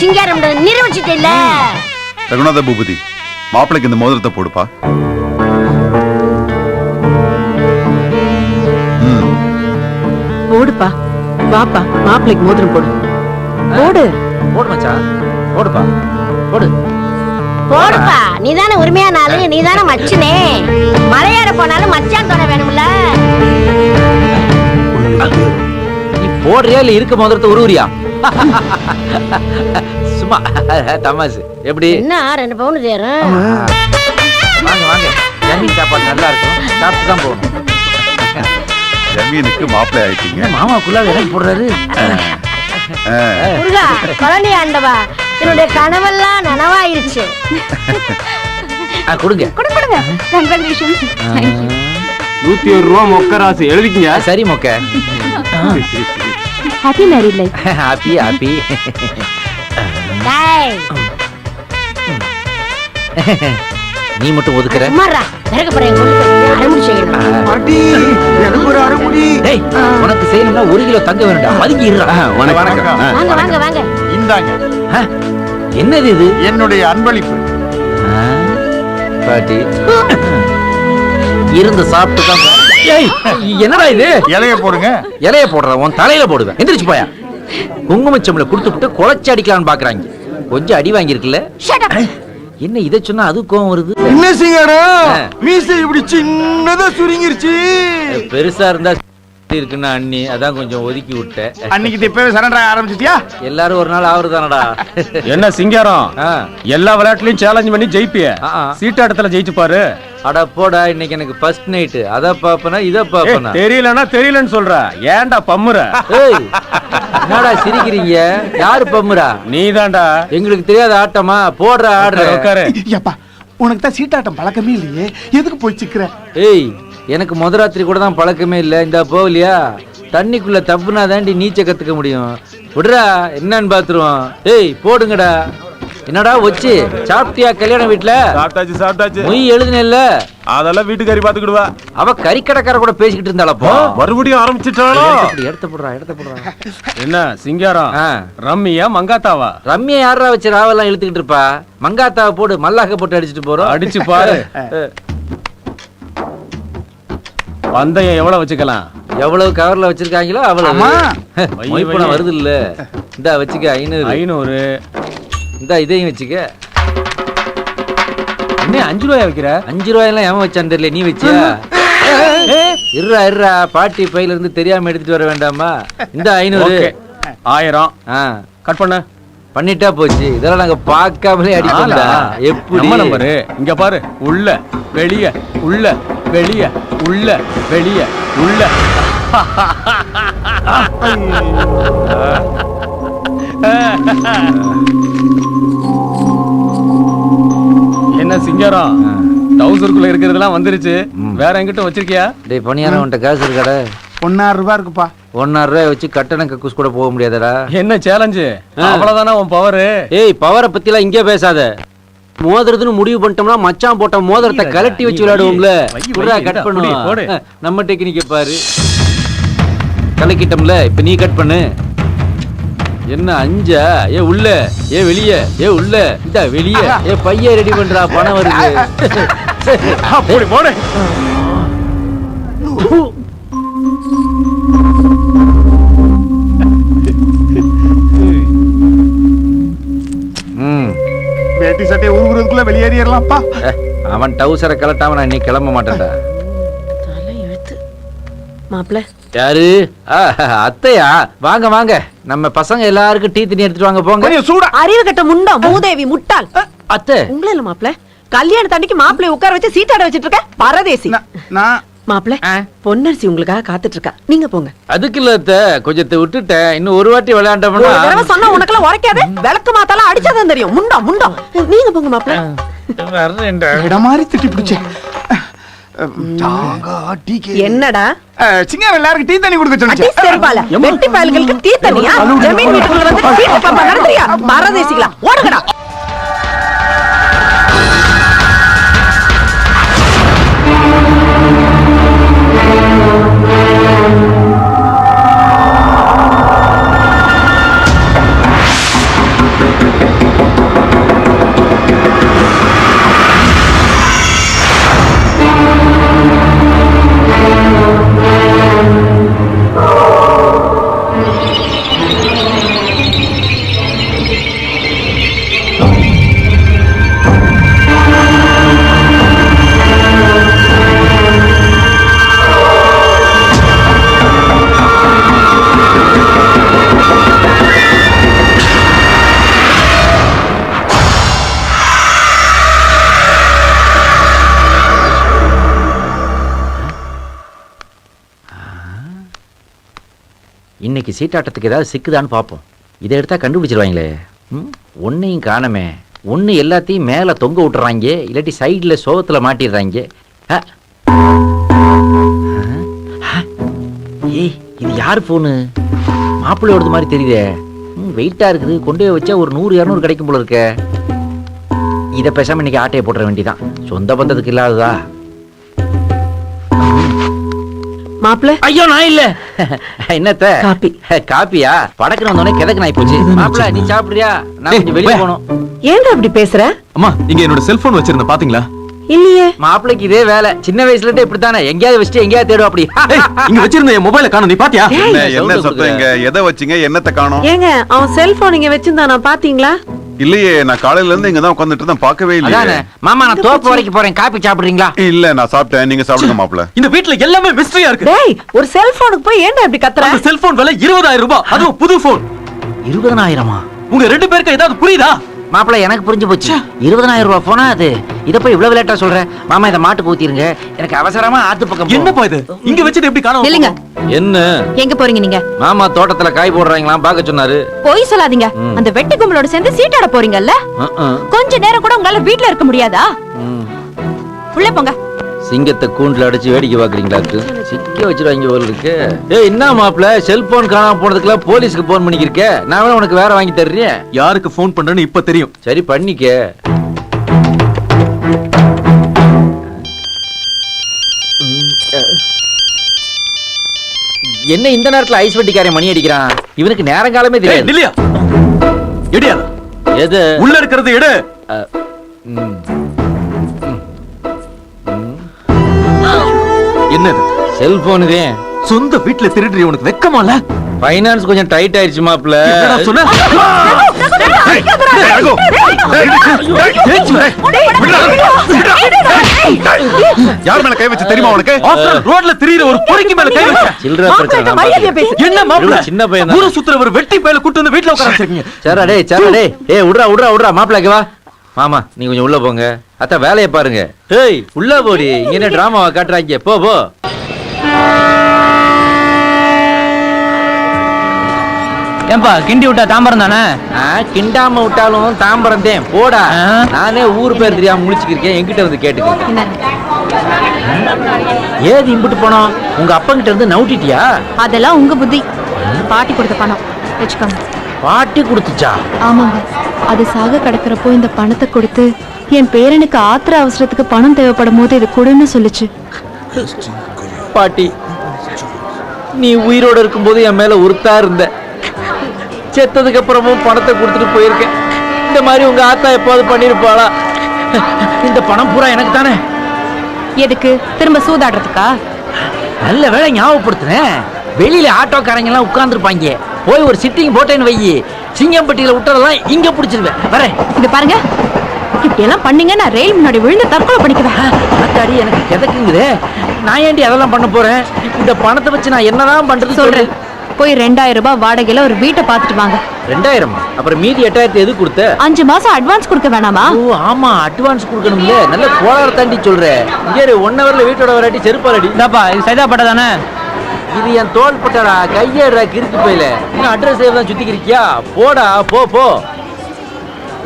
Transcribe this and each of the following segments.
சிங்காரம் நிரூபிச்சுட்டேல்ல ரகுநாத பூபதி மாப்பிளைக்கு இந்த மோதிரத்தை போடுப்பா. போடுப்பா. வாப்பா மாப்பிள்ளைக்கு மோதிரம் போடு. போடு. போடு மச்சான் போடுப்பா. போடு. போடுப்பா. நீதானே உரிமையான ஆளு நீதானே மச்சுனே. மலையாற போனாலும் மச்சான் துணை வேணும்ல. நீ போடுறியா இல்ல இருக்க மோதிரத்தை உருவுறியா? சும்மா தமாசு எப்படி? என்ன ரெண்டு பவுன் தேரும் வாங்க வாங்க. ஜமீன் சாப்பாடு நல்லா இருக்கும் சாப்பிட்டு தான் போகணும். ஜமீனுக்கு மாப்பிள்ளை ஆயிட்டீங்க. என்ன மாமாக்குள்ள இறங்கி போடுறாரு? முருகா குழந்தை ஆண்டவா என்னுடைய கனவெல்லாம் நனவாயிருச்சு. ஆ, கொடுங்க. கொடுங்க கொடுங்க. கங்க்ராச்சுலேஷன்ஸ் நூத்தி ஒரு ரூபா மொக்க ராசு எழுதிக்கங்க. சரி மொக்க. Happy married life happy happy டேய் நீ மட்டும் ஒதுக்குற? சும்மாறா பிறகு போறேன் அரைமுடி செய்யணும். அடி எனக்கு ஒரு அரைமுடி. டேய் உனக்கு செய்யணும்னா ஒரு கிலோ தங்க வேணும்டா. பதுங்கி இருடா வணக்கம் ஆ, வாங்க வாங்க வாங்க. இந்தாங்க. என்னது இது? என்னுடைய அன்பளிப்பு. பாட்டி. இருந்து சாப்பிட்டு தான் என்னடா இது? இலைய போடுங்க. இலைய போடுற உன் தலையில போடுவேன். எந்திரிச்சு போயா. குங்குமச்சம்ல கொடுத்துட்டு குலைச்சி அடிக்கலாம்னு பாக்குறாங்க. கொஞ்சம் அடி வாங்கியிருக்குல்ல. என்ன இதை சொன்னா அது கோவம் வருது? என்ன சிங்காரம். மீசை இப்படி சின்னதா சுருங்கிருச்சு. பெருசா இருந்தா இருக்குன்னா அண்ணி அதான் கொஞ்சம் ஒதுக்கி விட்டேன். அன்னைக்கு இப்பவே சரண்டர் ஆரம்பிச்சிட்டியா? எல்லாரும் ஒரு நாள் ஆவறதானடா என்ன சிங்காரம். எல்லா விளையாட்டுலயும் சேலஞ்ச் பண்ணி ஜெயிப்பிய. சீட்டாட்டத்துல ஜெயிச்சு பாரு. அட போடா இன்னைக்கு எனக்கு ஃபர்ஸ்ட் நைட்டு அத பாப்பனா இத பாப்பனா தெரியலன்னா தெரியலன்னு சொல்ற. ஏன்டா பம்முற? ஏய் என்னடா சிரிக்கிறீங்க? யாரு பம்முறா? நீதான்டா. எங்களுக்கு தெரியாத ஆட்டமா? போடுற ஆடுற. உட்காரு உனக்கு தான் சீட்டாட்டம் பழக்கமே இல்லையே. எதுக்கு போய் சிக்கிற? ஏய் எனக்கு முதராத்திரி கூட தான் பழக்கமே இல்ல. இந்த போகலையா தண்ணிக்குள்ள தப்புனா தாண்டி நீச்ச கத்துக்க முடியும். விடுறா என்னன்னு பாத்துருவோம். ஏய் போடுங்கடா. என்னடா வச்சு சாப்பிட்டியா கல்யாண வீட்டுல சாப்பிட்டாச்சு சாப்பிட்டாச்சு. மொய் எழுதுனேல்ல? அதெல்லாம் வீட்டுக்காரி பாத்துக்கிடுவா. அவ கறிக்கடைக்கார கூட பேசிக்கிட்டு இருந்தாளப்போ மறுபடியும் ஆரம்பிச்சிட்டாளோ? எடுத்த போடுறா எடுத்த போடுறா என்ன சிங்காரம். ரம்மியா மங்காத்தாவா? ரம்யா யாரா வச்சு ராவெல்லாம் இழுத்துக்கிட்டு இருப்பா? மங்காத்தாவை போடு மல்லாக்க போட்டு அடிச்சிட்டு போறோம். அடிச்சு பாரு. பந்தயம் எவ்வளவு வச்சுக்கலாம்? எவ்வளவு கவர்ல வச்சிருக்காங்களோ அவ்வளவு. மொய்ப்பணம். வருது இல்ல இந்தா வச்சுக்க ஐநூறு. ஐநூறு. இந்தா இதையும் வச்சுக்க. என்ன அஞ்சு ரூபாயா வைக்கிற? அஞ்சு ரூபாயெல்லாம் ஏன் வச்சான்னு தெரியல நீ வச்சியா? இருறா இருறா பாட்டி பையில இருந்து தெரியாம எடுத்துட்டு வர வேண்டாமா? இந்த ஐநூறு. ஆயிரம். கட் பண்ண. பண்ணிட்டா போச்சு. இதெல்லாம் நாங்க பார்க்காமலே நாலா? எப்படி? நம்ம நம்பரு. இங்க பாரு. உள்ள வெளிய உள்ள வெளிய உள்ள வெளிய உள்ள. என்ன சிங்காரம்? டவுசருக்குள்ள இருக்கிறதெல்லாம் வந்துருச்சு. வேற எங்கிட்ட வச்சிருக்கியா? டேய் பணியாரம் உன்ட்ட காசு இருக்காடா? ஒன்னாயிரம் ரூபாய் இருக்குப்பா. ஒன்னாயிரம் ரூபாய் வச்சு கட்டணம் கக்கூஸ் கூட போக முடியாதடா. என்ன சேலஞ்சு அவ்வளவுதானா உன் பவரு ஏய் பவரை பத்திலாம் இங்கே பேசாத. மோதிரத்துன்னு முடிவு பண்ணிட்டோம்னா மச்சான் போட்ட மோதிரத்தை கலட்டி வச்சு விளையாடுவோம்ல. கட். பண்ணுவோம் நம்ம டெக்னிக்க பாரு. கலக்கிட்டோம்ல இப்ப நீ கட் பண்ணு. என்ன அஞ்சா? ஏ உள்ள. ஏ வெளிய. ஏ உள்ள. இந்த வெளிய. ஏ பைய ரெடி பண்றா பணம் வருது. அப்படி போடு வேட்டி சட்டையை உருகுறதுக்குள்ள வெளியேறிடலாம்ப்பா. அவன் டவுசரை கலட்டாம நான் நீ கிளம்ப மாட்டேன்டா. மாப்பிள்ள யாரு? அத்தையா? வாங்க வாங்க. நம்ம பசங்க எல்லாருக்கும் டீ தண்ணி எடுத்துட்டு வாங்க போங்க. சூடா. அறிவு கட்ட முண்டா மூதேவி முட்டாள். அத்தை. உங்களே இல்ல மாப்பிள்ள கல்யாணத்தன்னைக்கு மாப்பிள்ளை உட்கார வச்சு சீட்டாட வச்சிட்டு இருக்க? பரதேசி. நான் மாப்பிள்ள. பொன்னரசி உங்களுக்காக காத்துட்டு இருக்கா நீங்க போங்க. அதுக்கு இல்ல கொஞ்சத்தை விட்டுட்டேன். இன்னும் ஒரு வாட்டி விளையாண்டோம்னா தடவை சொன்னா உனக்கெல்லாம் உரைக்காது. விளக்கு மாத்தாலாம் அடிச்சாதான் தெரியும். முண்டா முண்டா. நீங்க போங்க மாப்பிள்ள இடம் மாதிரி திட்டி பிடிச்சேன் என்னடா? அஹ், சிங்காரம் எல்லாருக்கும் டீ தண்ணி கொடுக்க அடி சொல்லுச்சு செருப்பால வெட்டி பயல்களுக்கு டீ தண்ணியா? ஜமீன் வீட்டுக்குள்ள வந்து சீட்டு பாப்பா நடத்துறியா பரதேசிகளா ஓடுங்கடா. இன்னைக்கு சீட்டாட்டத்துக்கு ஏதாவது சிக்குதான்னு பார்ப்போம். இதை எடுத்தால் கண்டுபிடிச்சிருவாங்களே. ம்? ஒன்றையும் காணமே. ஒன்று எல்லாத்தையும் மேலே தொங்க விட்டுறாங்க இல்லாட்டி சைடில் சோகத்தில் மாட்டிடுறாங்க. ஏய் இது யார் ஃபோனு மாப்பிள்ளையோடது மாதிரி தெரியுதே. ம் வெயிட்டாக இருக்குது. கொண்டு போய் வச்சா ஒரு நூறு இரநூறு கிடைக்கும் போல இருக்க. இதை பேசாமல் இன்றைக்கி ஆட்டையை போட்டுற வேண்டியதான் சொந்த பந்தத்துக்கு இல்லாததா? மாப்பிள்ள ஐயோ நான் இல்ல. என்னத்த? காப்பி. காப்பியா? படக்குன்னு வந்தோடனே கிதக்கு நாய் போச்சு மாப்பிள நீ சாப்பிடுறியா? நான் கொஞ்சம் வெளியே போய். போகணும். ஏன்டா அப்படி பேசுற? அம்மா நீங்க என்னோட செல்போன் வச்சிருந்த பாத்தீங்களா? இல்லையே. மாப்பிளைக்கு இதே வேலை. சின்ன வயசுல இருந்தே இப்படித்தானே? எங்கேயாவது வச்சுட்டு எங்கேயாவது தேடும் அப்படி. இங்க வச்சிருந்த என் மொபைல காணோம். நீ பாத்தியா? என்ன இங்க? எதை வச்சீங்க? என்னத்தை காணோம்? ஏங்க அவன் செல்போன் இங்க வச்சிருந்தானா. பாத்தீங்களா? இல்லையே நான் காலையில இருந்து இங்க தான் உட்காந்துட்டு இருந்தேன் பார்க்கவே அதானே? இல்லையே மாமா நான் தோப்பு வரைக்கும் போறேன். காப்பி சாப்பிடுறீங்களா? இல்ல நான் சாப்பிட்டேன். நீங்க சாப்பிடுங்க மாப்பிள இந்த வீட்ல எல்லாமே மிஸ்டரியா இருக்கு. டேய் ஒரு செல்போனுக்கு போய் ஏன்டா இப்படி கத்துற? அந்த செல்போன் விலை இருபதாயிரம் ரூபாய். அதுவும் புது போன் இருபதனாயிரமா உங்க ரெண்டு பேருக்கு ஏதாவது புரியுதா? மாப்பிள எனக்கு புரிஞ்சு போச்சு. இருபதனாயிரம் ரூபாய் போனா அது? இதை போய் இவ்வளவு லேட்டா சொல்றேன். மாமா இதை மாட்டுக்கு ஊத்திருங்க எனக்கு அவசரமா ஆத்து பக்கம் என்னப்பா இது? இங்க வச்சுட்டு எப்படி காணோம்? நில்லுங்க. என்ன? எங்க போறீங்க நீங்க? மாமா தோட்டத்துல காய் போடுறாங்களாம் பார்க்க சொன்னாரு. போய் சொல்லாதீங்க. அந்த வெட்டி கும்பலோட சேர்ந்து சீட்டாட போறீங்கல்ல. கொஞ்ச நேரம் கூட உங்களால வீட்ல இருக்க முடியாதா. உள்ள போங்க. சிங்கத்தை கூண்டுல அடைச்சு வேடிக்கை பாக்குறீங்களா சிக்க வச்சிருவாங்க இருக்கு. ஏய் என்ன மாப்பிள? செல்போன் காணாம போனதுக்குலாம் போலீஸ்க்கு போன் பண்ணிக்கிருக்க நான் வேணா உனக்கு வேற வாங்கி தர்றேன். யாருக்கு ஃபோன் பண்றேன்னு இப்ப தெரியும். சரி பண்ணிக்க. என்ன இந்த நேரத்துல ஐஸ் வட்டிக்காரன் மணி அடிக்கிறான்? இவனுக்கு நேரங்காலமே ஏய் தெரியாது. நில்லியா? எடியா எது? உள்ள இருக்கிறது எடு. என்னது? செல்போன் இதே சொந்த வீட்ல திருடுறி உனக்கு வெக்கமால? ஃபைனான்ஸ் கொஞ்சம் டைட் ஆயிடுச்சு என்னடா சொன்ன? யார் மேல கை வச்சு தெரியுமா உனக்கு? ஆஃப்டர் ரோட்ல திரியிற ஒரு பொறுக்கி மேல கை வச்ச. சில்லற பிரச்சனை என்ன இவரு சின்ன பையன்? ஊரை சுத்துற ஒரு வெட்டி பையல கூட்டு வந்து வீட்ல உட்கார வச்சிருக்கீங்க. சரா டேய் சரா டேய். ஏய் விட்றா விட்றா விட்றா மாப்பிளைக்கு வா. மாமா நீ கொஞ்சம் உள்ள போங்க. அத்தா வேலையை பாருங்க. ஏய் உள்ள போடி. இங்க என்ன டிராமாவா காட்டுறாங்க. போ போ. ஏன்பா கிண்டி விட்டா தாம்பரம் தானே? கிண்டாம விட்டாலும் தாம்பரம் தேன். போடா. ஆ. நானே ஊர் பேர் தெரியாம முழிச்சுக்கிருக்கேன். என்கிட்ட வந்து இந்தாங்க. ஏது இம்புட்டு போனோம்? உங்க அப்பங்கிட்ட இருந்து நவுட்டிட்டியா? அதெல்லாம் உங்க புத்தி. பாட்டி கொடுத்த பணம். வச்சுக்கோங்க. பாட்டி கொடுத்துச்சா? ஆமாங்க. அது சாக கிடக்கிறப்போ இந்த பணத்தை கொடுத்து என் பேரனுக்கு ஆத்திர அவசரத்துக்கு பணம் தேவைப்படும் போது இது கொடுன்னு சொல்லுச்சு. பாட்டி நீ உயிரோட இருக்கும்போது என் மேல உறுத்தா இருந்த. செத்ததுக்கு அப்புறமும் பணத்தை கொடுத்துட்டு போயிருக்கேன். இந்த மாதிரி உங்க ஆத்தா எப்பாவது பண்ணிருப்பாளா? இந்த பணம் பூரா எனக்கு தானே? எதுக்கு? திரும்ப சூதாடுறதுக்கா? நல்ல வேலை ஞாபகப்படுத்துனேன் வெளியில ஆட்டோக்காரங்க எல்லாம் உட்கார்ந்துருப்பாங்க. போய் ஒரு சிட்டிங் போட்டேன்னு வையி. சிங்கம்பட்டியில விட்டதெல்லாம் இங்க பிடிச்சிருவேன். வரேன் இது பாருங்க. இப்படி எல்லாம் பண்ணீங்க நான் ரயில் முன்னாடி விழுந்து தற்கொலை பண்ணிக்குவேன். ஆத்தாடி எனக்கு கிதக்குங்குதே நான் ஏண்டி அதெல்லாம் பண்ண போறேன்? இந்த பணத்தை வச்சு நான் என்னதான் பண்றது சொல்றேன். போய் ரெண்டாயிரம் ரூபாய் வாடகையில ஒரு வீட்டை பார்த்துட்டு வாங்க. ரெண்டாயிரம்? அப்புறம் மீதி எட்டாயிரத்தி எது கொடுத்த? அஞ்சு மாசம் அட்வான்ஸ் கொடுக்க வேணாமா? ஓ ஆமா அட்வான்ஸ் கொடுக்கணும்ல. நல்ல கோளாறு தாண்டி சொல்றேன் இங்கே ஒன் ஹவர்ல வீட்டோட வராட்டி செருப்பாலடி. இந்தாப்பா இது சைதாப்பட்டா தானே? இது என் தோல் பட்டடா கையேடுறா கிறுக்கு போயில. இன்னும் அட்ரஸ் தான் சுத்திக்கிறியா போடா போ போ.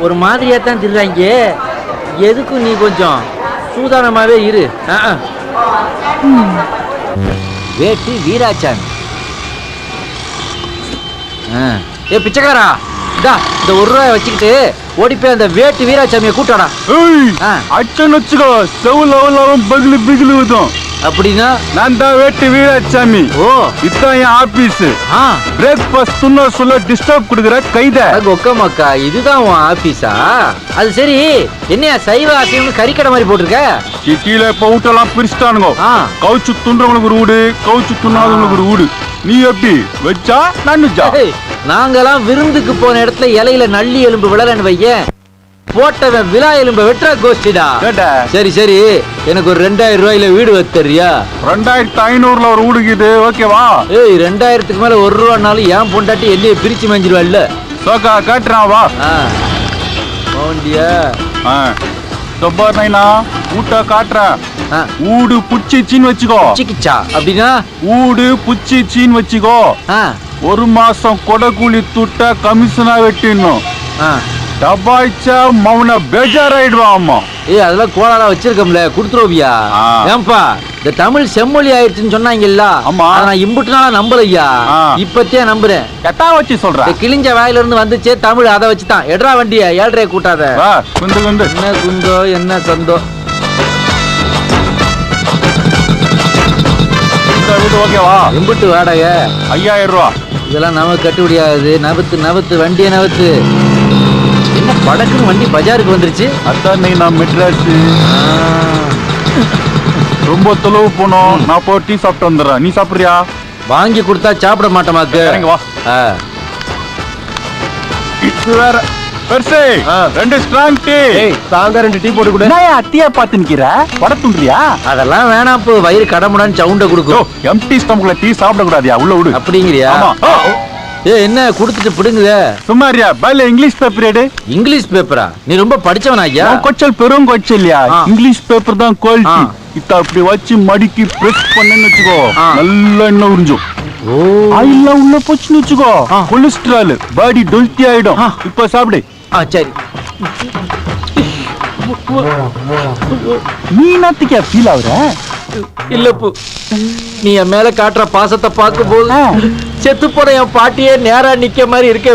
ஒரு மாதிரியா தான் திருறாங்க எதுக்கும் நீ கொஞ்சம் சூதானமாவே இரு. வேட்டு வீராசாமி ஆ. ஏ பிச்சைக்காரா? இதா இந்த ஒரு ரூபாய் வச்சுக்கிட்டு ஓடி போய் அந்த வேட்டு வீராசாமியை கூட்டாடா. அச்சன் வச்சுக்கோ செவு லவ் பகிலு பிகிலு ஊதும் அப்படின்னா? நான் தான் வேட்டு வீராசாமி ஓ. இதான் என் ஆபீஸ். ஆ. பிரேக்ஃபாஸ்ட் துண்ண சொல்ல டிஸ்டர்ப் கொடுக்குற கைத. ஒக்கமாக்கா இதுதான் உன் ஆபீஸா? அது சரி என்னையா சைவ அசைவம்னு கறிக்கடை மாதிரி போட்டிருக்க? சிட்டியில இப்ப வீட்டெல்லாம் பிரிச்சுட்டானுங்க. கவுச்சு துண்டுறவங்களுக்கு ஒரு வீடு கவுச்சு துண்ணாதவங்களுக்கு ஒரு வீடு நீ எப்படி வச்சா நான் வச்சா நாங்கெல்லாம் விருந்துக்கு போன இடத்துல இலையில நள்ளி எலும்பு விழலன்னு வையேன். போட்டவன் விழா எலும்ப வெட்டுறா கோஷ்டிடா. சரி சரி. எனக்கு ஒரு ரெண்டாயிரம் ரூபாயில வீடு வத்தறியா? ரெண்டாயிரத்தி ஐநூறுல ஒரு வீடுக்குது ஓகேவா ஏய் ரெண்டாயிரத்துக்கு மேல ஒரு ரூபானாலும் ஏன் பொண்டாட்டி என்னைய பிரிச்சு மேஞ்சிருவாள்ல. சோக்கா காட்டுறான் வா. ஆ. தொப்பார் நைனா ஊட்ட காட்டுறேன் ஊடு புச்சிச்சின்னு வச்சுக்கோ. சிக்கிச்சா அப்படின்னா? ஊடு புச்சிச்சின்னு வச்சுக்கோ. ஒரு மாசம் கொடக்கூலி துட்ட கமிஷனா வெட்டிடணும். டபாய்ச்சா மௌன பேஜாராயிடுவான் அம்மா ஏய் அதெல்லாம் கோளாரா வச்சிருக்கோம்ல குடுத்துருவியா. ஏன்பா இந்த தமிழ் செம்மொழி ஆயிடுச்சுன்னு சொன்னாங்கல்ல ஆமா. அத நான் இம்புட்டு நாளா நம்பலையா. இப்பத்தே நம்புறேன். எத்தா வச்சு சொல்ற. இந்த கிழிஞ்ச வாயில இருந்து வந்துச்சே தமிழ் அதை வச்சுதான். எட்ரா வண்டிய ஏழ்றைய கூட்டாத. என்ன குந்தோ என்ன சந்தோ. ஓகேவா? இம்புட்டு வாடகை. ஐயாயிரம் ரூபா. இதெல்லாம் நமக்கு கட்டுப்படியாகுது நவுத்து நவுத்து வண்டியை நவுத்து. என்ன படக்குன்னு வண்டி பஜாருக்கு வந்துருச்சு? அதான் நான் மெட்ராஸ். ஆ. ரொம்ப தொலைவு போனோம். நான் போய் டீ சாப்பிட்டு வந்துடுறேன். நீ சாப்பிடுறியா? வாங்கி கொடுத்தா சாப்பிட மாட்டோமாக்கு இறங்கி வா. வேற. பெருசு ரெண்டு ஸ்ட்ராங் டீ தாங்க ரெண்டு டீ போட்டு கொடு. என்ன அத்தியா பார்த்து நிக்கிற? வட துண்டுறியா? அதெல்லாம் வேணாம் இப்போ வயிறு கடமுடான்னு சவுண்ட கொடுக்கும். எம்டி ஸ்டம்ப்ல டீ சாப்பிட கூடாதியா உள்ள விடு. அப்படிங்கிறியா? ஆமா. ஏ என்ன குடுத்துட்டு பிடுங்குதே? சும்மா இருயா பைல இங்கிலீஷ் பேப்பர் எடு. இங்கிலீஷ் பேப்பரா நீ ரொம்ப படிச்சவனா ஐயா உன் கொச்சல் பெரும் கொச்சல்யா. ஆ. இங்கிலீஷ் பேப்பர் தான் குவாலிட்டி ஆ. இத்த அப்படி வச்சு மடிக்கி பிரஸ் பண்ணேன்னு வச்சுக்கோ. ஆ. நல்ல எண்ணெய் உறிஞ்சும். ஓ. ஆயில்லாம் உள்ள போச்சுன்னு வச்சுக்கோ. ஆ. கொலஸ்ட்ரால் பாடி டொல்த்தி ஆயிடும். இப்ப சாப்பிடு. ஆ சரி. நீ என்னத்துக்கே ஃபீல் ஆகுற இல்ல பூ. நீ என் மேல காட்டுற பாசத்தை பார்க்கும் போது ஆ. செத்து போன என் பாட்டியே நேரா நிக்க மாதிரி இருக்கே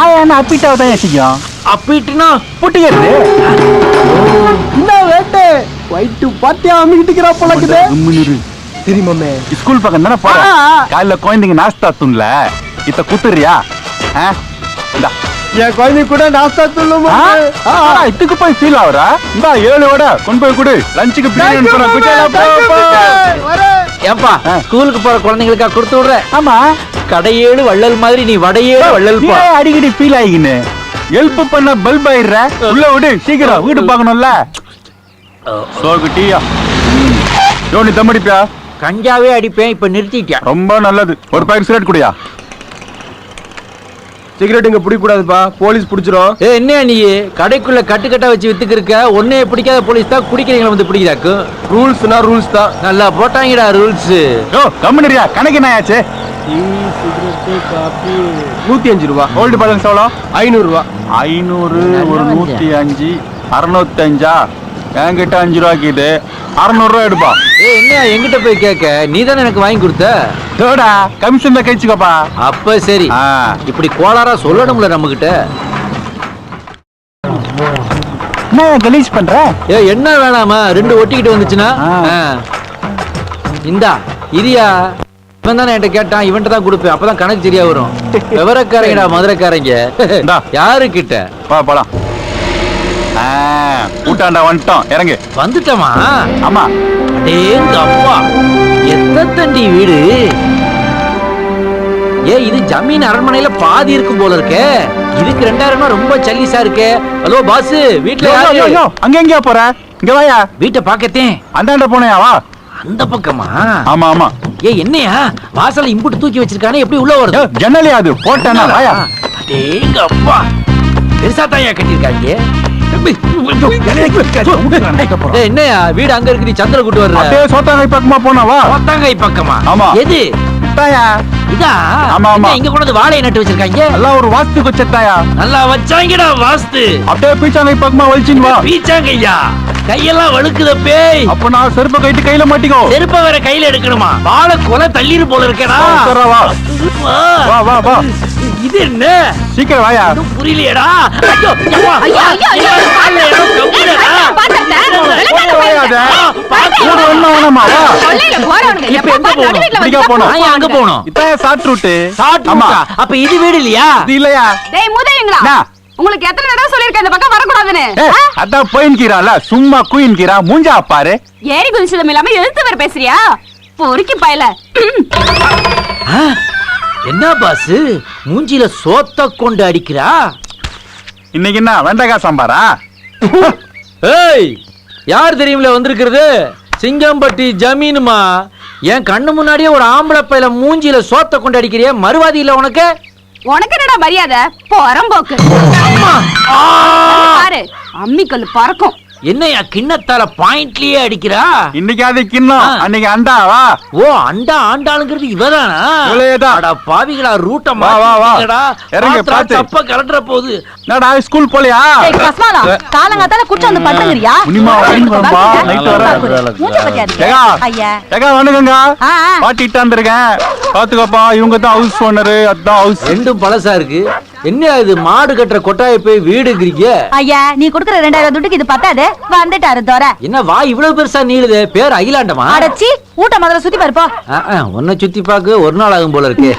ஆயா என்ன அப்பிட்டாவ தான் யோசிக்கும் அப்பிட்டுனா புட்டிக்கிறது என்ன வேட்டை? வயிற்று பாத்தியா அமிக்கிட்டுக்கிறா போலக்குது. தெரியுமாமே? ஸ்கூல் பக்கம் தானே போற? காலைல குழந்தைங்க நாஸ்தா துண்ல. இத்த குத்துறியா. என் குழந்தை கூட நாஸ்தா? ஆ, இதுக்கு போய் ஃபீல் ஆகுறா இந்தா ஏழு வடை. கொண்டு போய் கொடு. லஞ்சுக்கு பிரியாணி சொல்றேன் குச்சலா, போ, போ. ஏன்பா ஆ. ஸ்கூலுக்கு போற குழந்தைங்களுக்கா கொடுத்து விடுற? ஆமா. கடையேழு வள்ளல் மாதிரி நீ வடையேழு வள்ளல் அடிக்கடி ஃபீல் ஆகிக்கின்னு ஹெல்ப் பண்ண பல்ப் ஆயிடுற உள்ள விடு சீக்கிரம் வீடு பார்க்கணும்ல? சோக்கு டீயா? யோனி தம்மடிப்பியா கஞ்சாவே அடிப்பேன் இப்ப நிறுத்திட்டேன். ரொம்ப நல்லது. ஒரு பாக்கெட் சிகரெட் குடியா? சிகரெட் இங்க பிடிக்க கூடாதுப்பா போலீஸ் பிடிச்சிரும். ஏ என்ன நீ? கடைக்குள்ள கட்டுக்கட்டா வச்சு வித்துக்கு இருக்க ஒன்னே பிடிக்காத போலீஸ் தான் குடிக்கிறீங்களா வந்து பிடிக்கிறாக்கு? ரூல்ஸ்னா ரூல்ஸ் தான். நல்லா போட்டாங்கடா ரூல்ஸ். யோ கம்முனியா கணக்கு என்ன ஆச்சு நூத்தி அஞ்சு ரூபா. ஓல்டு பேலன்ஸ் எவ்வளோ? ஐநூறு ரூபா. ஐநூறு ஒரு. நூத்தி அஞ்சு அறுநூத்தி அஞ்சா என்கிட்ட அஞ்சு ரூபாய்க்குது அறுநூறு ரூபா எடுப்பா. ஏ என்ன எங்கிட்ட போய் கேட்க? நீ தானே எனக்கு வாங்கி கொடுத்த? தோடா கமிஷன் தான் கழிச்சுக்கோப்பா அப்ப சரி. ஆ. இப்படி கோளாரா சொல்லணும்ல நம்ம கிட்ட என்ன கலீஸ் பண்ற? ஏ என்ன வேணாமா? ரெண்டு ஒட்டிக்கிட்டு வந்துச்சுன்னா. இந்தா இரியா. இவன் தானே என்கிட்ட கேட்டான் இவன்ட்ட தான் கொடுப்பேன். அப்பதான் கணக்கு சரியா வரும். விவரக்காரங்கடா மதுரைக்காரங்க. இந்தா. யாரு கிட்ட போலாம். ஆ, கூட்டாண்டா வந்துட்டோம். இறங்கு. வந்துட்டமா? ஆமா. அடேங்க அப்பா. எத்த தண்டி வீடு? ஏ இது ஜமீன் அரண்மனையில பாதி இருக்கும் போல இருக்கே. இதுக்கு ரெண்டாயிரம் ரூபாய் ரொம்ப சல்லிசா இருக்கே. ஹலோ பாஸ் வீட்ல யோ, யோ, யோ, யாரு? யோ, அங்க எங்கயா போற? இங்க வாயா. வீட்டை பாக்கத்தேன் அந்தாண்ட போனையா வா. அந்த பக்கமா? ஆமா ஆமா. ஏ என்னையா? வாசல்ல இம்புட்டு தூக்கி வச்சிருக்கானே எப்படி உள்ள வருது? ஜன்னலையா அது. போட்டேனா வாயா. அடேங்க அப்பா. பெருசா தாயா கட்டிருக்காங்க ஏய், என்னையா? வீடு அங்க இருக்கு நீ சந்திர கூட்டு வர்ற. அப்படியே சோத்தாங்கை பக்கமா போனா வா. கோத்தாங்கை பக்கமா? ஆமா. எது? தாயா? இதா? ஆமா, ஆமா. இங்க கொண்டு வாழையை நட்டு வச்சிருக்காங்க? எல்லாம் ஒரு வாஸ்து கொச்சத்தாயா நல்லா வச்சாங்கடா வாஸ்து. அப்படியே பீச்சாங்கை பக்கமா வலிச்சின்னு வா. பீச்சாங்கய்யா கையெல்லாம் வழுக்குத பேய் அப்ப நான் செருப்பை கைட்டு கையில மாட்டிக்கோ. செருப்ப வேற கையில எடுக்கணுமா? வாழை கொலை தள்ளிரு போல இருக்கேடா. வா வா. வா. வா இது என்ன? சீக்கிரம் வாயா. புரியலையேடா. அப்ப இது வீடு இல்லையா? இது இல்லையா? உங்களுக்கு எத்தனை தடவை சொல்லிருக்கேன் இந்த பக்கம் வரக்கூடாதுன்னு? அதான் போயின்கிறான்ல சும்மா குயின்கிறா? மூஞ்சா பாரு. ஏறி குதிச்சதும் இல்லாம எழுத்து வேற பேசுறியா? பொறுக்கி பயல. என்ன பாஸ் மூஞ்சில சோத்த கொண்டு அடிக்கிறா? இன்னைக்கு என்ன வெண்டைக்காய் சாம்பாரா? ஏய் யார் தெரியுமில வந்திருக்கிறது? சிங்கம்பட்டி ஜமீனுமா? என் கண்ணு முன்னாடியே ஒரு ஆம்பளை பையில மூஞ்சில சோத்த கொண்டு அடிக்கிறிய? மறுவாதி இல்ல உனக்கு? உனக்கு என்னடா மரியாதை? போறம்போக்கு பாரு அம்மிக்கல் பறக்கும். என்னையா கிண்ணத்தால பாயிண்ட்லயே அடிக்கிறா இன்னைக்கு அது கிண்ணம். அன்னைக்கு அண்டா வா ஓ அண்டா ஆண்டாளுங்கிறது இவதானா. அட பாவிகளா ரூட்ட வா, வா, வா. இறங்கு, பாத்து. தப்ப கலட்டுற போகுது என்னடா ஸ்கூல் போலியா ஏய், கஸ்மாலா, காலங்காத்தால குடிச்சு வந்து படுத்துங்கிறியா? உனிமா. மூஞ்ச பத்தியா இருக்கு? ஏகா ஐயா. ஏகா வணக்கங்க. பாட்டிட்டு வந்திருக்கேன் பாத்துக்கப்பா இவங்க தான் ஹவுஸ் ஓனரு அதான் ஹவுஸ் ரெண்டும் பழசா இருக்கு என்ன இது மாடு கட்டுற கொட்டாய போய் வீடுங்கிறீங்க? ஐயா நீ குடுக்குற ரெண்டாயிரம் துட்டுக்கு இது பத்தாது. வந்துட்டாரு தோர என்ன வா இவ்வளவு பெருசா நீளுது? பேர் அகிலாண்டமா? அடச்சி ஊட்ட முதல்ல சுத்தி பாருப்போ ஆ, ஆ, உன்னை சுத்தி பார்க்க ஒரு நாள் ஆகும் போல இருக்கு.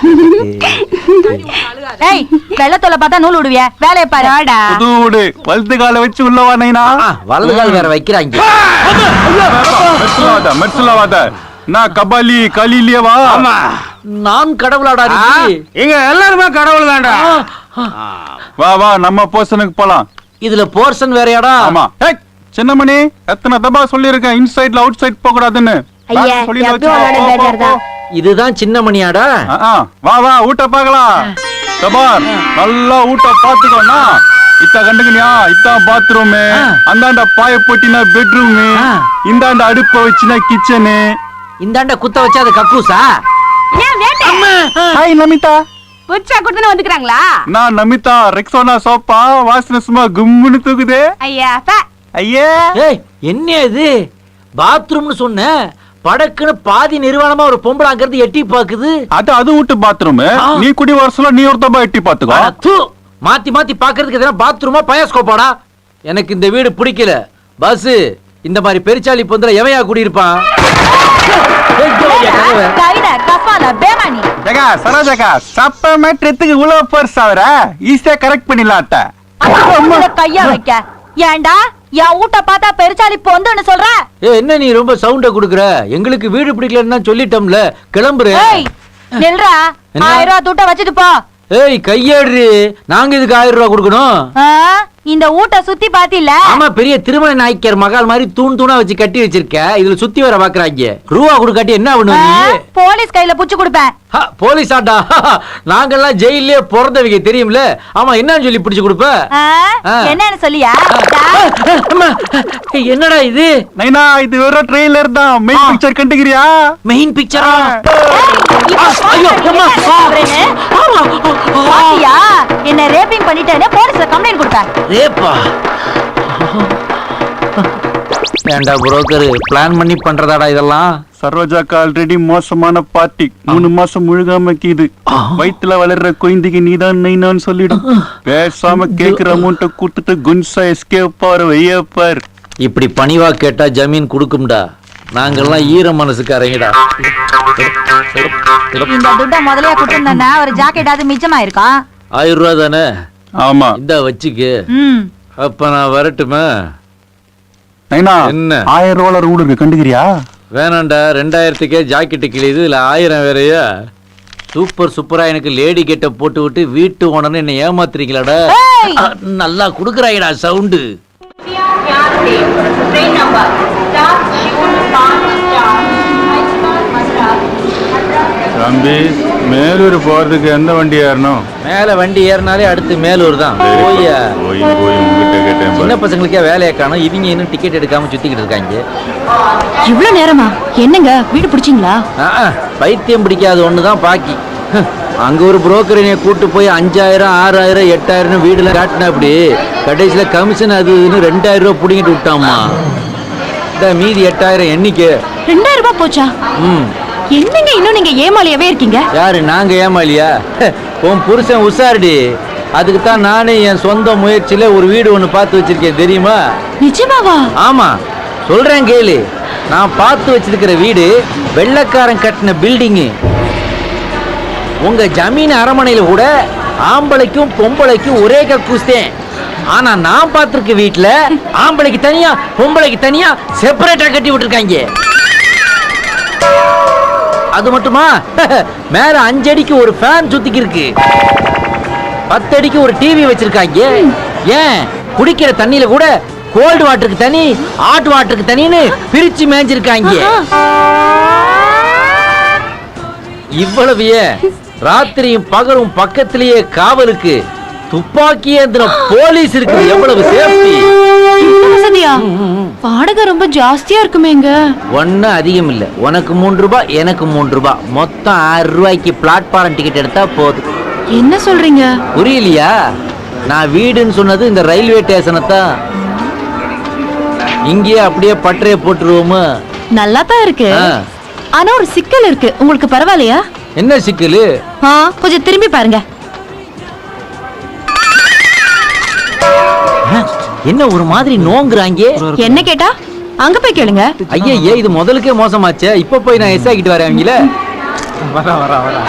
ஏய் வெள்ளத்தோல பார்த்தா நூல் விடுவிய. வேலையை பாரு புது வீடு. வலது கால வச்சு உள்ள ஆ, வலது கால் வேற வைக்கிறாங்க. மெர்சலாவாத மெர்சலாவாத நான் கபாலி கலிலியே வா நான் கடவுளாடா நீ. இங்க எல்லாருமே கடவுள் தான்டா வா வா நம்ம போர்ஷனுக்கு போலாம். இதுல போர்ஷன் வேறயாடா? ஆமா. ஏய், சின்னமணி எத்தனை தபா சொல்லியிருக்கேன் இன்சைட்ல அவுட் சைட் போக கூடாதுன்னு இதுதான் சின்ன மணியாடா ஆ, ஆ, வா வா ஊட்ட பார்க்கலாம். தபார் நல்லா ஊட்ட பாத்துக்கோண்ணா இத்த கண்டுக்கணியா இத்தான் பாத்ரூம் அந்தாண்ட பாய போட்டினா பெட்ரூம். இந்தாண்ட அடுப்ப வச்சுனா கிச்சனு இந்தாண்ட குத்த வச்சா அது கக்கூசா ஹாய் நமிதா புதுசா கொடுத்துன்னு வந்துக்கிறாங்களா? நான் நமிதா ரெக்ஸோனா சோப்பா வாசனை சும்மா கும்முன்னு தூக்குதே. ஐயா ஐயே. ஏய் என்ன இது? பாத்ரூம்னு சொன்ன படக்குன்னு பாதி நிர்வாணமா ஒரு பொம்பளை அங்கிருந்து எட்டி பாக்குது. அது அது வீட்டு பாத்ரூம். நீ குடி வருஷம் நீ ஒரு தபா எட்டி பாத்துக்கோ. தூ. மாத்தி மாத்தி பாக்குறதுக்கு எதனா பாத்ரூமா பயாஸ்கோப்பாடா? எனக்கு இந்த வீடு பிடிக்கல. பஸ் இந்த மாதிரி பெருச்சாளி பொந்தல எவையா குடியிருப்பான்? கைட பேமானி ஜகா சரோஜகா இவ்வளவு பெருசு ஆகுற ஈஸியா கரெக்ட் அம்மா கையா வைக்க. ஏன்டா என் ஊட்ட பார்த்தா பெருச்சாலி பொந்துன்னு சொல்ற? என்ன நீ ரொம்ப சவுண்ட குடுக்குற? எங்களுக்கு வீடு பிடிக்கலன்னு தான் சொல்லிட்டோம்ல கிளம்புற ஏய் நில்றா? ஆயிரம் ரூபாய் துட்ட வச்சுட்டு போ. ஏய் கையேடு நாங்க இதுக்கு ஆயிரம் ரூபாய் கொடுக்கணும்? ஆ, இந்த ஊட்ட சுத்தி பாத்தில ஆமா பெரிய திருமண நாய்க்கர் மகால் மாதிரி தூண் தூணா வச்சு கட்டி வச்சிருக்க. இதுல சுத்தி வர பாக்குறாங்க ரூபா கொடுக்காட்டி என்ன பண்ணுவ நீ? போலீஸ் கையில புடிச்சு கொடுப்பேன். போலீஸ் ஆட்டா நாங்கெல்லாம் ஜெயிலே பிறந்தவங்க தெரியும்ல? ஆமா என்னன்னு சொல்லி பிடிச்சு கொடுப்ப. என்னன்னு சொல்லியா? அம்மா, என்னடா இது? நைனா இது வெறும் ட்ரெய்லர் தான். மெயின் பிக்சர் கண்டுக்கிறியா? மெயின் பிக்சரா ஐயோ பாத்தியா? என்ன ரேப்பிங் பண்ணிட்டேன்னு போலீஸ்ல கம்ப்ளைண்ட் கொடுப்பேன் ரேப்பா ஏண்டா புரோக்கர் பிளான் பண்ணி பண்றதாடா இதெல்லாம்? சரோஜாக்கு ஆல்ரெடி மோசமான பார்ட்டி மூணு மாசம் முழுகாம கீது. வயித்துல வளர்ற குழந்தைக்கு நீதான் நைனான்னு சொல்லிடும் பேசாம கேக்குற அமௌண்ட்ட கொடுத்துட்டு குன்சா எஸ்கேப் ஆற வையப்பார் இப்படி பணிவா கேட்டா ஜமீன் கொடுக்கும்டா. நாங்கெல்லாம் ஈர மனசுக்காரங்கடா. இந்த துட்ட முதல்ல கொடுத்திருந்தா ஒரு ஜாக்கெட்டாவது மிச்சமா இருக்கும் ஆயிரம் ரூபா தானே? ஆமா. இந்தா வச்சுக்கு. ம். அப்ப நான் வரட்டுமா? நைனா என்ன? ஆயிரம் ரூபாய் ரூடு இருக்கு கண்டுக்கிறியா? வேணாண்டா ரெண்டாயிரத்துக்கே ஜாக்கெட்டு கிழியுது இல்ல ஆயிரம் வேறயா? சூப்பர் சூப்பரா எனக்கு லேடி கெட்ட போட்டு விட்டு வீட்டு ஓனர்னு என்ன ஏமாத்துறீங்களாடா? நல்லா குடுக்குறாங்கடா சவுண்டு. தம்பி. மேலூர் போறதுக்கு எந்த வண்டி ஏறணும்? மேல வண்டி ஏறினாலே அடுத்து மேலூர் தான். போய்யா போய் போய் உங்ககிட்ட கேட்டேன் சின்ன பசங்களுக்கே வேலையை காணும். இவங்க இன்னும் டிக்கெட் எடுக்காம சுத்திக்கிட்டு இருக்காங்க. இவ்வளவு நேரமா? என்னங்க? வீடு பிடிச்சிங்களா? ஆ, ஆ, பைத்தியம் பிடிக்காத ஒன்று தான் பாக்கி. ஹ், அங்க ஒரு புரோக்கர் என்னைய கூட்டு போய் அஞ்சாயிரம் ஆறாயிரம் எட்டாயிரம் வீடுல காட்டினா அப்படி கடைசியில கமிஷன் அது இதுன்னு ரெண்டாயிரம் ரூபாய் பிடிங்கிட்டு விட்டாம்மா. இந்த மீதி எட்டாயிரம் எண்ணிக்கை ரெண்டாயிரம் ரூபாய் போச்சா? ம். என்னங்க இன்னும் நீங்க ஏமாளியாவே இருக்கீங்க? யாரு நாங்க ஏமாலியா? ஹ், உன் புருஷன் உஷாருடி. அதுக்கு தான் நானே என் சொந்த முயற்சியில ஒரு வீடு ஒன்று பார்த்து வச்சிருக்கேன் தெரியுமா? நிஜமாவா? ஆமா. சொல்றேன் கேளு. நான் பார்த்து வச்சிருக்கிற வீடு வெள்ளக்காரன் கட்டின பில்டிங்கு. உங்க ஜமீன் அரமனையில கூட ஆம்பளைக்கும் பொம்பளைக்கும் ஒரே கக்கூஸ்தேன் ஆனா நான் பார்த்திருக்க வீட்ல ஆம்பளைக்கு தனியா பொம்பளைக்கு தனியா செப்பரேட்டா கட்டி விட்டுருக்காங்க. அது மட்டுமா? மேல அஞ்சடிக்கு ஒரு ஃபேன் சுத்திக்கு இருக்கு பத்தடிக்கு ஒரு டிவி வச்சிருக்காங்க ஏன்? குடிக்கிற தண்ணியில கூட கோல்டு வாட்டருக்கு தனி ஹாட் வாட்டருக்கு தனின்னு பிரிச்சு மேய்ஞ்சிருக்காங்க இவ்வளவு ராத்திரியும் பகலும் பக்கத்திலேயே காவலுக்கு. துப்பாக்கி ஏந்திர போலீஸ் இருக்கு. எவ்வளவு சேஃப்டி வசதியா? வாடகை ரொம்ப ஜாஸ்தியா இருக்குமேங்க ஒன்றும் அதிகம் இல்லை உனக்கு மூன்று ரூபாய் எனக்கு மூன்று ரூபாய் மொத்தம் ஆறு ரூபாய்க்கு பிளாட்ஃபாரம் டிக்கெட் எடுத்தா போதும். என்ன சொல்றீங்க? புரியலையா? நான் வீடுன்னு சொன்னது இந்த ரயில்வே ஸ்டேஷனை தான். இங்கேயே அப்படியே பட்டறைய போட்டுருவோமா? நல்லா தான் இருக்கு. ஆனா ஒரு சிக்கல் இருக்கு. உங்களுக்கு பரவாயில்லையா? என்ன சிக்கலு? கொஞ்சம் திரும்பி பாருங்க. என்ன ஒரு மாதிரி நோங்குறாங்க? என்ன கேட்டா? அங்க போய் கேளுங்க. ஐயா இது முதலுக்கே மோசமாச்சே. இப்ப போய் நான் எஸ் ஆகிட்டு வரேன் அவங்கள வரா வரா வரா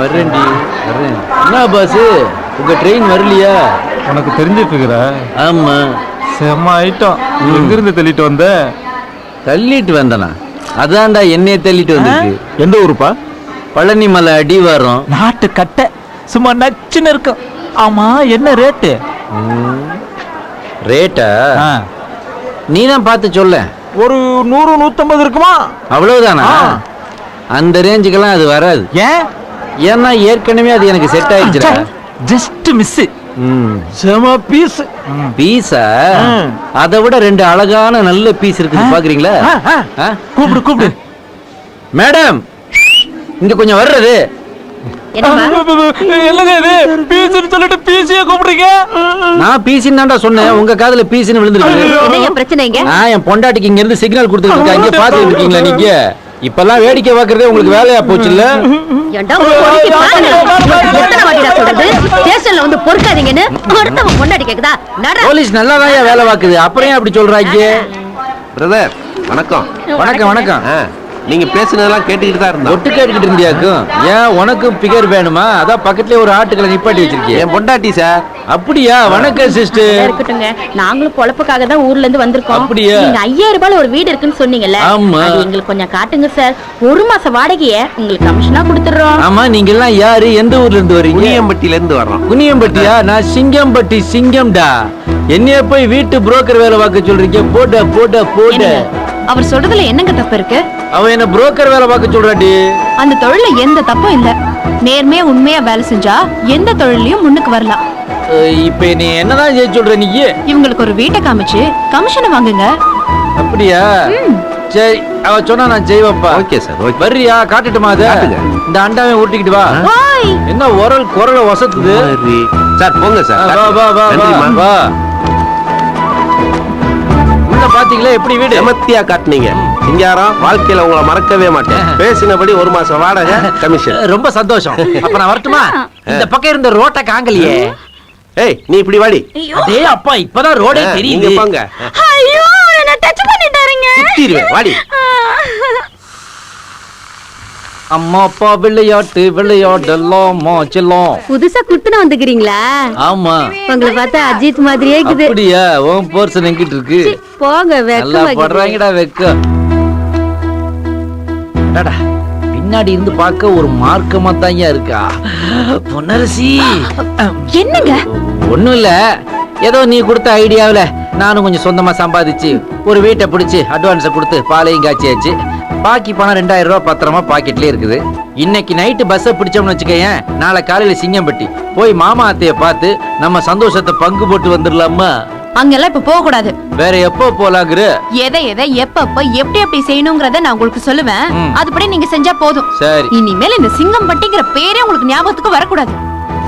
வர்றேன்டி வர்றேன். என்ன பாஸ் உங்க ட்ரெயின் வரலையா? உனக்கு தெரிஞ்சிட்டு இருக்கிற ஆமா. செம்ம ஐட்டம் எங்கிருந்து தள்ளிட்டு வந்த? தள்ளிட்டு வந்தனா? அதான்டா என்னைய தள்ளிட்டு வந்திருக்கு. எந்த ஊருப்பா? பழனி மலை அடிவாரம். நாட்டு கட்டை சும்மா நச்சுன்னு இருக்கும். ஆமா என்ன ரேட்டு ரேட்டா நீ தான் பார்த்து சொல்ல. ஒரு நூறு நூத்தம்பது இருக்குமா? அவ்வளவுதானா. அந்த ரேஞ்சுக்கெல்லாம் அது வராது. ஏன்? ஏன்னா ஏற்கனவே அது எனக்கு செட் ஆயிடுச்சுடா. ஜஸ்ட் மிஸ் ம். செம பீஸ் பீஸா. அதை விட ரெண்டு அழகான நல்ல பீஸ் இருக்குது பாக்குறீங்களா? கூப்பிடு கூப்பிடு. மேடம் இங்க கொஞ்சம் வர்றது. என்னங்க இது? பீஸ்னு சொல்லிட்டு பீஸியே கூப்பிடுறீங்க? நான் பீசின்னு தான்டா சொன்னேன். உங்க காதுல பீசின்னு விழுந்துருக்கு பிரச்சனைங்க நான் என் பொண்டாட்டிக்கு இங்க இருந்து சிக்னல் கொடுத்துட்டு இருக்கேன். இங்க பாத்துட்டு இருக்கீங்களா நீங்க? இப்பெல்லாம் வேடிக்கை பாக்குறதே உங்களுக்கு வேலையா போச்சு இல்ல ஸ்டேஷன்ல வந்து பொறுக்காதீங்கன்னு ஒருத்தவன் பொண்டாடி கேக்குதா? நடா. போலீஸ் நல்லா தான் வேலை பாக்குது அப்புறம் ஏன் அப்படி சொல்றாங்க பிரதர் வணக்கம். வணக்கம் வணக்கம். நீங்க பேசுனதெல்லாம் கேட்டுக்கிட்டு தான் இருந்தோம். ஒட்டு கேட்டுக்கிட்டு இருந்தியாக்கும் ஏன் உனக்கும் பிகர் வேணுமா? அதான் பக்கத்துலயே ஒரு ஆட்டுக்களை நிப்பாட்டி வச்சிருக்கேன் என் பொண்டாட்டி சார் அப்படியா? வணக்கம் சிஸ்டர் இருக்கட்டுங்க. நாங்களும் பொழப்புக்காக தான் ஊர்ல இருந்து வந்திருக்கோம். அப்படியா? நீங்க ஐயாயிரம் ரூபாய் ஒரு வீடு இருக்குன்னு சொன்னீங்கல்ல. ஆமா. அது எங்களுக்கு கொஞ்சம் காட்டுங்க சார் ஒரு மாச வாடகைய உங்களுக்கு கமிஷனா கொடுத்துடுறோம். ஆமா நீங்க எல்லாம் யாரு? எந்த ஊர்ல இருந்து வரீங்க? புளியம்பட்டியில இருந்து வர்றோம். குனியம்பட்டியா? நான் சிங்கம்பட்டி சிங்கம்டா. என்னைய போய் வீட்டு புரோக்கர் வேலை பார்க்க சொல்றீங்க? போட போட போட. அவர் சொல்றதுல என்னங்க தப்பு இருக்கு? அவன் என்ன புரோக்கர் வேலை பார்க்க சொல்றாடி அந்த தொழில எந்த தப்பும் இல்ல. நேர்மையா உண்மையா வேலை செஞ்சா எந்த தொழிலையும் முன்னுக்கு வரலாம். இப்ப நீ என்னதான் செய்ய சொல்ற நீ? இவங்களுக்கு ஒரு வீட்டை காமிச்சு கமிஷனை வாங்குங்க. அப்படியா? சரி அவ சொன்னா நான் செய்வேன்ப்பா. Okay sir okay. வர்றியா? காட்டுட்டுமா அத. இந்த அண்டாவை உருட்டிக்கிட்டு வா. என்ன உரல் குரல வசத்துது சரி. சார் போங்க சார். வா வா வா வா. உள்ள பாத்தீங்களா? எப்படி வீடு? செமத்தியா காட்டுனீங்க. சிங்காரம் வாழ்க்கையில உங்களை மறக்கவே மாட்டேன். பேசினபடி ஒரு மாசம் வாடகை கமிஷன் ரொம்ப சந்தோஷம். அப்ப நான் வரட்டுமா? இந்த பக்கம் இருந்த ரோட்டை காங்கலையே. ஏய் நீ இப்படி வாடி. அதே அப்பா இப்பதான் ரோடே தெரியுது. போங்க. ஐயோ என்ன டச் பண்ணிட்டாருங்க. வாடி. அம்மா அப்பா விளையாட்டு விளையாடலாமா செல்லம் புதுசா குத்துன வந்துக்கிறீங்களா? ஆமா. உங்களை பார்த்தா அஜித் மாதிரியே இருக்குது. அப்படியா? உன் போர்சன் எங்கிட்டு இருக்கு. போங்க வெக்க படுறாங்கடா வெக்க. அடடா, பின்னாடி இருந்து பார்க்க ஒரு மார்க்கமா தான் இருக்கா? பொன்னரசி. என்னங்க? ஒண்ணும் இல்ல. ஏதோ நீ கொடுத்த ஐடியாவுல நானும் கொஞ்சம் சொந்தமா சம்பாதிச்சு ஒரு வீட்டை பிடிச்சு அட்வான்ஸை கொடுத்து பாலையும் காய்ச்சியாச்சு பாக்கி பணம் ரெண்டாயிரம் ரூபாய் பத்திரமா பாக்கெட்லயே இருக்குது. இன்னைக்கு நைட்டு பஸ்ஸை பிடிச்சோம்னு வச்சுக்கயேன் நாளை காலையில சிங்கம்பட்டி. போய் மாமா அத்தைய பார்த்து நம்ம சந்தோஷத்தை பங்கு போட்டு வந்துடலாமா? அங்கெல்லாம் இப்ப போக கூடாது. வேற எப்போ போலாங்கிற? எதை எதை எப்ப எப்ப எப்படி எப்படி செய்யணுங்கிறத நான் உங்களுக்கு சொல்லுவேன். அதுபடி நீங்க செஞ்சா போதும். சரி. இனிமேல் இந்த சிங்கம் பட்டிங்கிற பேரே உங்களுக்கு ஞாபகத்துக்கு வரக்கூடாது.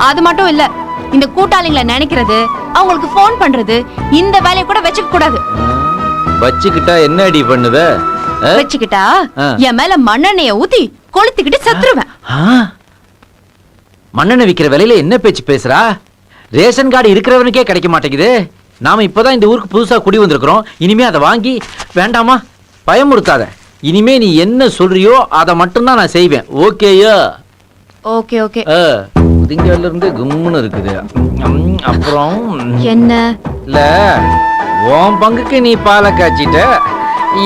அது மட்டும் இல்ல இந்த கூட்டாளிங்களை நினைக்கிறது அவங்களுக்கு ஃபோன் பண்றது இந்த வேலையை கூட வச்சுக்க கூடாது. வச்சுக்கிட்டா என்ன அடி பண்ணுவ? வச்சுக்கிட்டா. என் மேல மண்ணெண்ணெய ஊத்தி கொளுத்திக்கிட்டு செத்துருவேன்? மண்ணெண்ணெய் விக்கிற விலையில என்ன பேச்சு பேசுறா? ரேஷன் கார்டு இருக்கிறவனுக்கே கிடைக்க மாட்டேங்குது. நாம இப்பதான் இந்த ஊருக்கு புதுசா குடி வந்திருக்கிறோம். இனிமே அதை வாங்கி வேண்டாமா? பயமுறுத்தாத. இனிமே நீ என்ன சொல்றியோ அதை மட்டும்தான் நான் செய்வேன். ஓகேயா? Okay okay. புதிங்கல்ல இருந்து கும்முன்னு இருக்குது. அப்புறம் என்ன? இல்ல உன் பங்குக்கு நீ பாலை காய்ச்சிட்ட.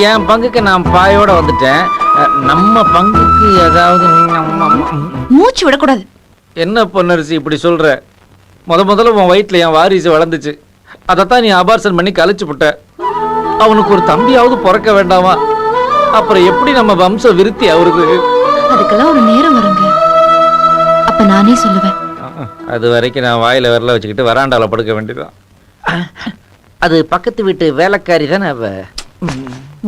என் பங்குக்கு நான் பாயோட வந்துட்டேன். நம்ம பங்குக்கு ஏதாவது மூச்சு விடக்கூடாது. என்ன பொன்னரசி இப்படி சொல்ற? முத முதல்ல உன் வயிற்றுல என் வாரிசு வளர்ந்துச்சு. அதைத்தான் நீ அபார்சன் பண்ணி கழிச்சு விட்ட அவனுக்கு ஒரு தம்பியாவது பிறக்க வேண்டாமா? அப்புறம் எப்படி நம்ம வம்சம் விருத்தி அவருக்கு அதுக்கெல்லாம் ஒரு நேரம் வருங்க. அப்ப நானே சொல்லுவேன். அது வரைக்கும் நான் வாயில விரல வச்சுக்கிட்டு வராண்டால படுக்க வேண்டியதான் அது பக்கத்து வீட்டு வேலைக்காரி தானே அவ?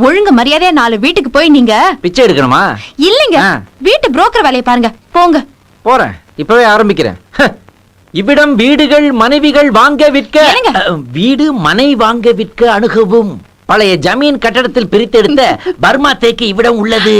ஒழுங்கு மரியாதையா நாலு வீட்டுக்கு போய் நீங்க பிச்சை எடுக்கணுமா? இல்லைங்க. வீட்டு புரோக்கர் வேலையை பாருங்க. போங்க. போறேன். இப்பவே ஆரம்பிக்கிறேன். இவ்விடம் வீடுகள் மனைவிகள் வாங்க விற்க வீடு மனை வாங்க விற்க அணுகவும். பழைய ஜமீன் கட்டடத்தில் பிரித்தெடுத்த பர்மா தேக்கு இவ்விடம் உள்ளது.